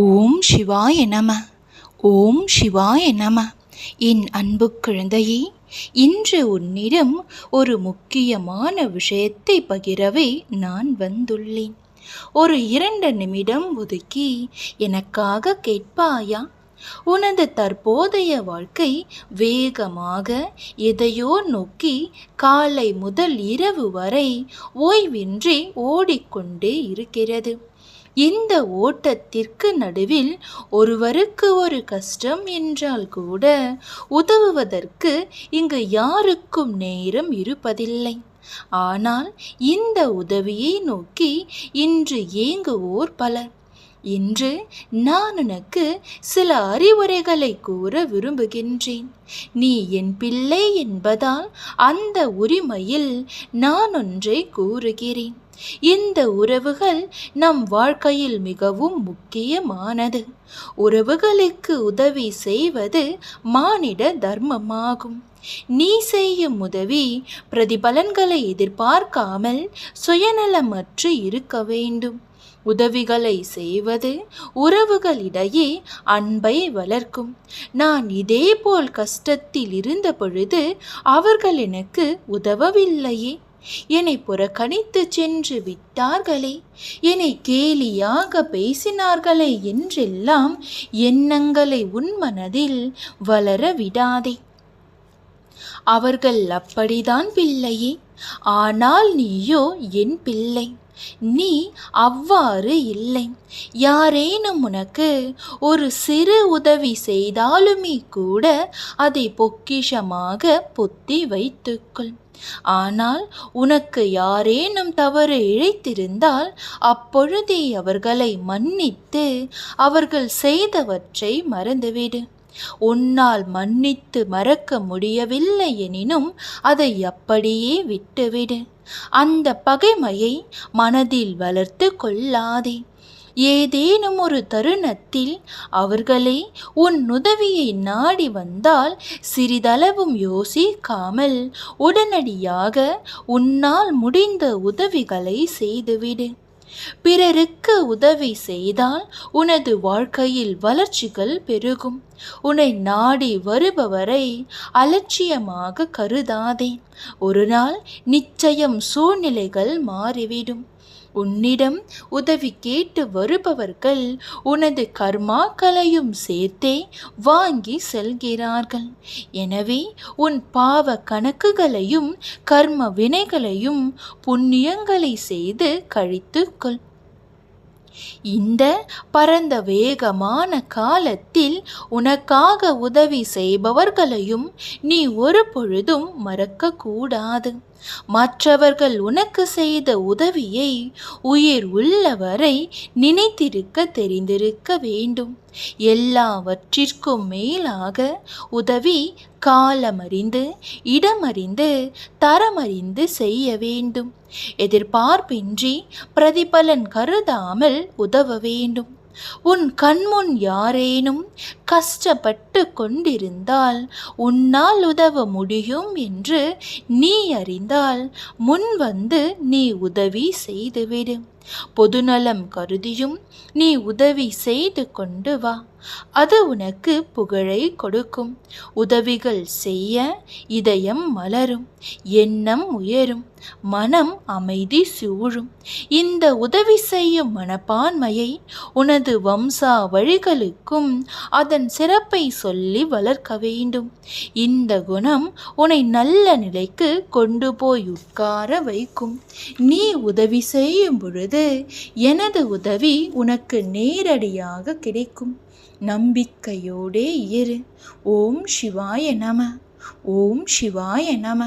ஓம் சிவாய நம. ஓம் சிவாய நம. என் அன்பு குழந்தையே இன்று உன்னிடம் ஒரு முக்கியமான விஷயத்தை பகிரவே நான் வந்துள்ளேன். ஒரு இரண்டு நிமிடம் ஒதுக்கி எனக்காக கேட்பாயா? உனது தற்போதைய வாழ்க்கை வேகமாக எதையோ நோக்கி காலை முதல் இரவு வரை ஓய்வின்றி ஓடிக்கொண்டே இருக்கிறது. இந்த ஓட்டத்திற்கு நடுவில் ஒருவருக்கு ஒரு கஷ்டம் என்றால் கூட உதவுவதற்கு இங்கு யாருக்கும் நேரம் இருப்பதில்லை. ஆனால் இந்த உதவியை நோக்கி இன்று ஏங்குவோர் பலர். இன்று நான் உனக்கு சில அறிவுரைகளை கூற விரும்புகின்றேன். நீ என் பிள்ளை என்பதால் அந்த உரிமையில் நான் ஒன்றை கூறுகிறேன். இந்த உறவுகள் நம் வாழ்க்கையில் மிகவும் முக்கியமானது. உறவுகளுக்கு உதவி செய்வது மானிட தர்மமாகும். நீ செய்யும் உதவி பிரதிபலன்களை எதிர்பார்க்காமல் சுயநலமற்று இருக்க வேண்டும். உதவிகளை செய்வது உறவுகளிடையே அன்பை வளர்க்கும். நான் இதேபோல் கஷ்டத்தில் இருந்த பொழுது அவர்கள் எனக்கு உதவவில்லையே. என்னை புறக்கணித்து சென்று விட்டார்களே. என்னை கேலியாக பேசினார்களே என்றெல்லாம் எண்ணங்களை உன் மனதில் வளர விடாதே. அவர்கள் அப்படிதான் பிள்ளையே. ஆனால் நீயோ என் பிள்ளை. நீ அவ்வாறு இல்லை. யாரேனும் உனக்கு ஒரு சிறு உதவி செய்தாலுமே கூட அதை பொக்கிஷமாக பொத்தி வைத்துக்கொள். ஆனால் உனக்கு யாரேனும் தவறு இழைத்திருந்தால் அப்பொழுதே அவர்களை மன்னித்து அவர்கள் செய்தவற்றை மறந்துவிடு. உன்னால் மன்னித்து மறக்க முடியவில்லை எனினும் அதை அப்படியே விட்டுவிடு. அந்த பகைமையை மனதில் வளர்த்து கொள்ளாதே. ஏதேனும் ஒரு தருணத்தில் அவர்களே உன் உதவியை நாடி வந்தால் சிறிதளவும் யோசிக்காமல் உடனடியாக உன்னால் முடிந்த உதவிகளை செய்துவிடு. பிறருக்கு உதவி செய்தால் உனது வாழ்க்கையில் வளர்ச்சிகள் பெருகும். உன்னை நாடி வருபவரை அலட்சியமாக கருதாதே. ஒரு நாள் நிச்சயம் சூழ்நிலைகள் மாறிவிடும். உன்னிடம் உதவி கேட்டு வருபவர்கள் உனது கர்மாக்களையும் சேர்த்தே வாங்கி செல்கிறார்கள். எனவே உன் பாவ கணக்குகளையும் கர்ம வினைகளையும் புண்ணியங்களை செய்து கழித்துக்கொள். இந்த பரந்த வேகமான காலத்தில் உனக்காக உதவி செய்பவர்களையும் நீ ஒரு பொழுதும் மறக்கக்கூடாது. மற்றவர்கள் உனக்கு செய்த உதவியை உயிர் உள்ளவரை நினைத்திருக்க தெரிந்திருக்க வேண்டும். எல்லாவற்றிற்கும் மேலாக உதவி காலமறிந்து இடமறிந்து தரமறிந்து செய்ய வேண்டும். எதிர்பார்ப்பின்றி பிரதிபலன் கருதாமல் உதவ வேண்டும். உன் கண்முன் யாரேனும் கஷ்டப்பட்டு கொண்டிருந்தால் உன்னால் உதவ முடியும் என்று நீ அறிந்தால் முன் வந்து நீ உதவி செய்துவிடு. பொதுநலம் கருதியும் நீ உதவி செய்து கொண்டு வா. அது உனக்கு புகழை கொடுக்கும். உதவிகள் செய்ய இதயம் மலரும் எண்ணம் உயரும் மனம் அமைதி சூழும். இந்த உதவி செய்யும் மனப்பான்மையை உனது வம்சா வழிகளுக்கும் அதன் சிறப்பை சொல்லி வளர்க்க வேண்டும். இந்த குணம் உன்னை நல்ல நிலைக்கு கொண்டு போய் உட்கார வைக்கும். நீ உதவி செய்யும் பொழுது எனது உதவி உனக்கு நேரடியாக கிடைக்கும். நம்பிக்கையோடே இரு. ஓம் சிவாய நம. ஓம் சிவாய நம.